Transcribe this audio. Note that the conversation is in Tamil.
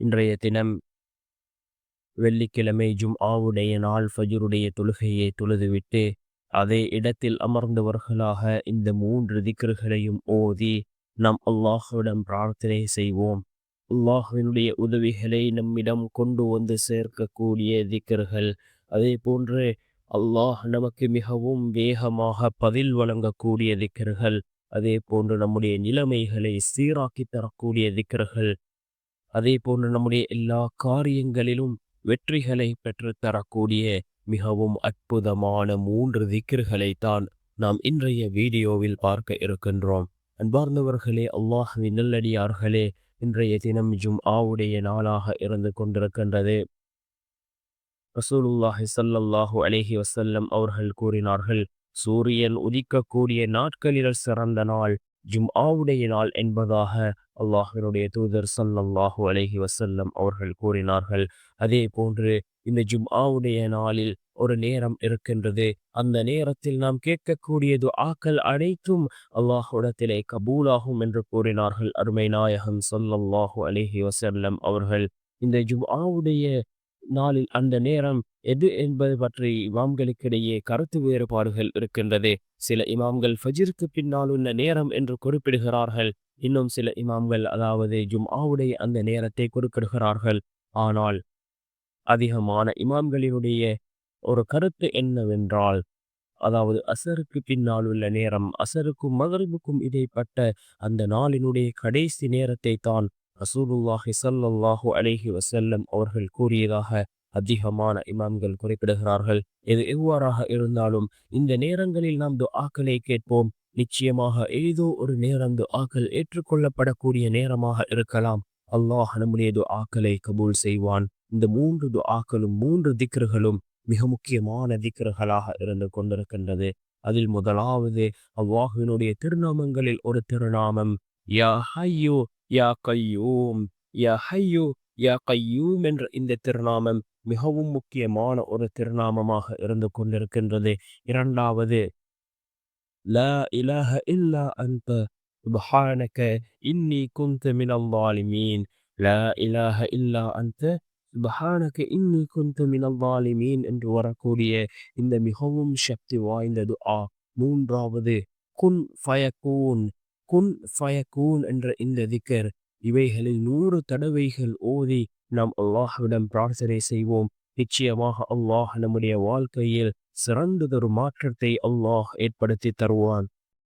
இன்றைய தினம் வெள்ளிக்கிழமை ஜும் ஆவுடைய நாள் ஃபஜ்ருடைய தொழுகையை தொழுதுவிட்டு அதே இடத்தில் அமர்ந்தவர்களாக இந்த மூன்று திக்ருகளையும் ஓதி நாம் அல்லாஹுவிடம் பிரார்த்தனை செய்வோம். அல்லாஹுவினுடைய உதவிகளை நம்மிடம் கொண்டு வந்து சேர்க்கக்கூடிய திக்கர்கள் அதே போன்று அல்லாஹ் நமக்கு மிகவும் வேகமாக பதில் வழங்கக்கூடிய திக்கர்கள் அதே போன்று நம்முடைய நிலைமைகளை சீராக்கி தரக்கூடிய திக்கர்கள் அதே போன்று நம்முடைய எல்லா காரியங்களிலும் வெற்றிகளை பெற்றுத்தரக்கூடிய மிகவும் அற்புதமான மூன்று திக்கிர்களை தான் நாம் இன்றைய வீடியோவில் பார்க்க இருக்கின்றோம். அன்பார்ந்தவர்களே அல்லாஹுவின் நல்லடியார்களே இன்றைய தினம் ஜும் ஆவுடைய நாளாக இருந்து கொண்டிருக்கின்றது. ரசூலுல்லாஹி சல்லல்லாஹு அலேஹி வசல்லம் அவர்கள் கூறினார்கள் சூரியன் உதிக்கக்கூடிய நாட்களில் சிறந்த நாள் ஜும் ஆவுடைய நாள் என்பதாக அல்லாஹினுடைய தூதர் சல்லல்லாஹு அலஹி வசல்லம் அவர்கள் கூறினார்கள். அதே போன்று இந்த ஜும் ஆவுடைய நாளில் ஒரு நேரம் இருக்கின்றது. அந்த நேரத்தில் நாம் கேட்கக்கூடியது ஆக்கள் அனைத்தும் அல்லாஹுடத்திலே கபூலாகும் என்று கூறினார்கள் அருமை நாயகம் சொல்லல்லாஹு அலிஹி வசல்லம் அவர்கள். இந்த ஜும் ஆவுடைய நாளில் அந்த நேரம் எது என்பது பற்றி இமாம்களுக்கிடையே கருத்து வேறுபாடுகள் இருக்கின்றது. சில இமாம்கள் ஃபஜிற்கு பின்னால் உள்ள நேரம் என்று குறிப்பிடுகிறார்கள். இன்னும் சில இமாம்கள் அதாவது ஜும்ஆவுடைய அந்த நேரத்தை குறிப்பிடுகிறார்கள். ஆனால் அதிகமான இமாம்களினுடைய ஒரு கருத்து என்னவென்றால் அதாவது அசருக்கு பின்னால் உள்ள நேரம் அசருக்கும் மகரிபுக்கும் இடைப்பட்ட அந்த நாளினுடைய கடைசி நேரத்தை தான் ரசூலுல்லாஹி சல்லாஹூ அலிஹி வசல்லம் அவர்கள் கூறியதாக அதிகமான இமாம்கள் குறிப்பிடுகிறார்கள். இது எவ்வாறாக இருந்தாலும் இந்த நேரங்களில் நாம் துஆக்களை கேட்போம். நிச்சயமாக ஏதோ ஒரு நேரம் துஆக்கள் ஏற்றுக்கொள்ளப்படக்கூடிய நேரமாக இருக்கலாம். அல்லாஹ் நம்முடைய துஆக்களை கபூல் செய்வான். இந்த மூன்று துஆக்களும் மூன்று திக்ருகளும் மிக முக்கியமான திக்ருகளாக இருந்து கொண்டிருக்கின்றது. அதில் முதலாவது அவ்வாஹினுடைய திருநாமங்களில் ஒரு திருநாமம் யா ஹையோ யா கையூம் யா ஹையூ யா கையூம் என்ற இந்த திருநாமம் மிகவும் முக்கியமான ஒரு திருநாமமாக இருந்து கொண்டிருக்கின்றது. இரண்டாவது ல இலஹ இல்லா அந்த சுபஹானக இன்னி குந்த மினவாலிமீன் ல இலஹ இல்லா அந்த சுபஹானக இன்னி குந்த மினவாலிமீன் என்று வரக்கூடிய இந்த மிகவும் சக்தி வாய்ந்தது ஆ. மூன்றாவது குன் ஃபயகூன் குன் ஃபயகூன் என்ற இந்த திக்கர். இவைகளில் நூறு தடவைகள் ஓதி நாம் அல்லாஹ்விடம் பிரார்த்தனை செய்வோம். நிச்சயமாக அல்லாஹ் நம்முடைய வாழ்க்கையில் சிறந்ததொரு மாற்றத்தை அல்லாஹ் ஏற்படுத்தி தருவான்.